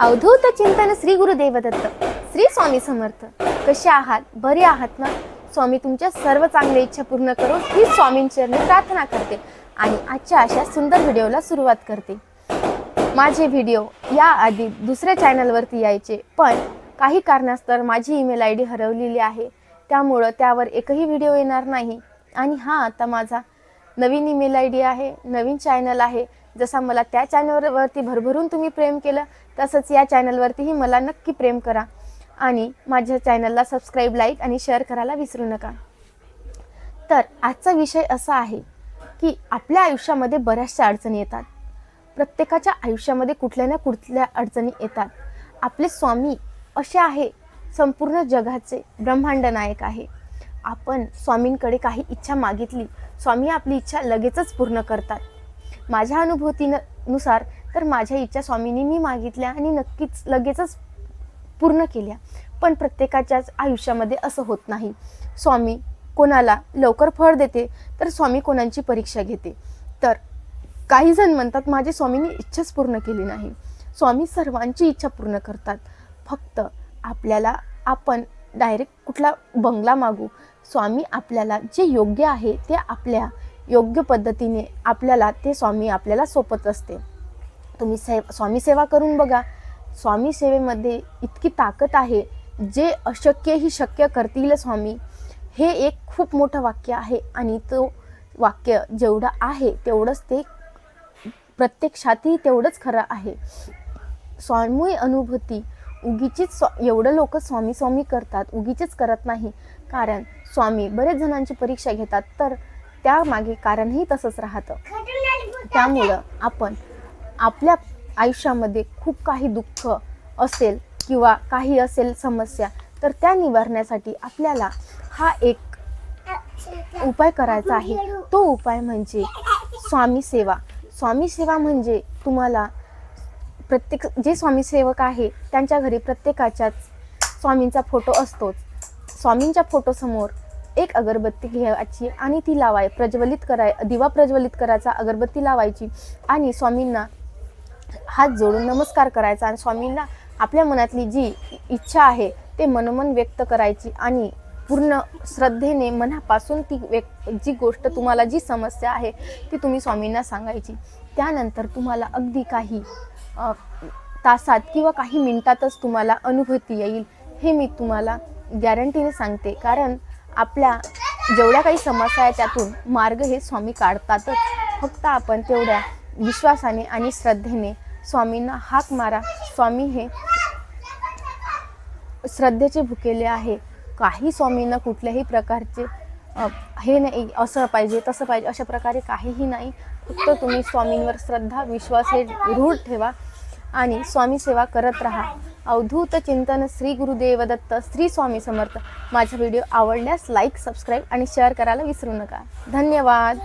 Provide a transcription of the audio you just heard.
अवधूत चिंतन श्री गुरुदेव दत्त श्री स्वामी समर्थ. कसे आहात? बरे आहात ना? स्वामी तुमच्या सर्व चांगल्या इच्छा पूर्ण करो ही स्वामींचरणी प्रार्थना करते आणि आजच्या अशा सुंदर व्हिडिओला सुरुवात करते. माझे व्हिडिओ याआधी दुसऱ्या चॅनलवरती यायचे पण काही कारणास्तव माझी ईमेल आय डी हरवलेली आहे. त्यामुळं त्यावर एकही व्हिडिओ येणार नाही. आणि हा आता माझा नवीन ईमेल आय डी आहे नवीन चॅनल आहे. जसा मला त्या चॅनलवरती भरभरून तुम्ही प्रेम केलं तसंच या चॅनलवरतीही मला नक्की प्रेम करा. आणि माझ्या चॅनलला सबस्क्राईब लाईक आणि शेअर करायला विसरू नका. तर आजचा विषय असा आहे की आपल्या आयुष्यामध्ये बऱ्याचशा अडचणी येतात. प्रत्येकाच्या आयुष्यामध्ये कुठल्या ना कुठल्या अडचणी येतात. आपले स्वामी असे आहे संपूर्ण जगाचे ब्रह्मांड नायक आहे. आपण स्वामींकडे काही इच्छा मागितली स्वामी आपली इच्छा लगेचच पूर्ण करतात. माझ्या अनुभूतीनुसार तर माझ्या इच्छा स्वामींनी मी मागितल्या आणि नक्कीच लगेचच पूर्ण केल्या. पण प्रत्येकाच्याच आयुष्यामध्ये असं होत नाही. स्वामी कोणाला लवकर फळ देते तर स्वामी कोणाची परीक्षा घेते. तर काही जण म्हणतात माझे स्वामींनी इच्छाच पूर्ण केली नाही. स्वामी सर्वांची इच्छा पूर्ण करतात. फक्त आपल्याला आपण डायरेक्ट कुठला बंगला मागू. स्वामी आपल्याला जे योग्य आहे ते आपल्या योग्य पद्धतीने आपल्याला ते स्वामी आपल्याला सोपत असते. तुम्ही से स्वामी सेवा करून बघा. स्वामी सेवेमध्ये इतकी ताकद आहे जे अशक्य ही शक्य करतील स्वामी. हे एक खूप मोठं वाक्य आहे आणि तो वाक्य जेवढं आहे तेवढंच ते प्रत्यक्षातही तेवढंच खरं आहे. स्वामी अनुभूती उगीचीच स्व एवढं लोक स्वामी स्वामी करतात उगीचीच करत नाही. कारण स्वामी बरेच जणांची परीक्षा घेतात तर त्यामागे कारणही तसंच राहतं. त्यामुळं आपण आपल्या आयुष्यामध्ये खूप काही दुःख असेल किंवा काही असेल समस्या तर त्या निवारण्यासाठी आपल्याला हा एक उपाय करायचा आहे. तो उपाय म्हणजे स्वामी सेवा. स्वामी सेवा म्हणजे तुम्हाला प्रत्येक जे स्वामी सेवक आहे त्यांच्या घरी प्रत्येकाच्याच स्वामींचा फोटो असतोच. स्वामींच्या फोटोसमोर एक अगरबत्ती घ्यायची आणि ती लावाय प्रज्वलित कराय दिवा प्रज्वलित करायचा अगरबत्ती लावायची आणि स्वामींना हात जोडून नमस्कार करायचा आणि स्वामींना आपल्या मनातली जी इच्छा आहे ते मनोमन व्यक्त करायची आणि पूर्ण श्रद्धेने मनापासून ती व्यक्त जी गोष्ट तुम्हाला जी समस्या आहे ती तुम्ही स्वामींना सांगायची. त्यानंतर तुम्हाला अगदी काही तासात किंवा काही मिनिटातच तुम्हाला अनुभूती येईल हे मी तुम्हाला गॅरंटीने सांगते. कारण आपल्या जेवढ्या काही समस्या आहे त्यातून मार्ग हे स्वामी काढतातच. फक्त आपण तेवढ्या विश्वासाने आणि श्रद्धेने स्वामींना हाक मारा. स्वामी हे श्रद्धेचे भुकेले आहे. काही स्वामींना कुठल्याही प्रकारचे हे नाही असं पाहिजे तसं पाहिजे अशा प्रकारे काहीही नाही. फक्त तुम्ही स्वामींवर श्रद्धा विश्वास हे रूढ ठेवा आणि स्वामी सेवा करत राहा. अवधूत चिंतन श्री गुरुदेव दत्त श्री स्वामी समर्थ. माझा व्हिडिओ आवडल्यास लाईक सबस्क्राईब आणि शेअर करायला विसरू नका. धन्यवाद.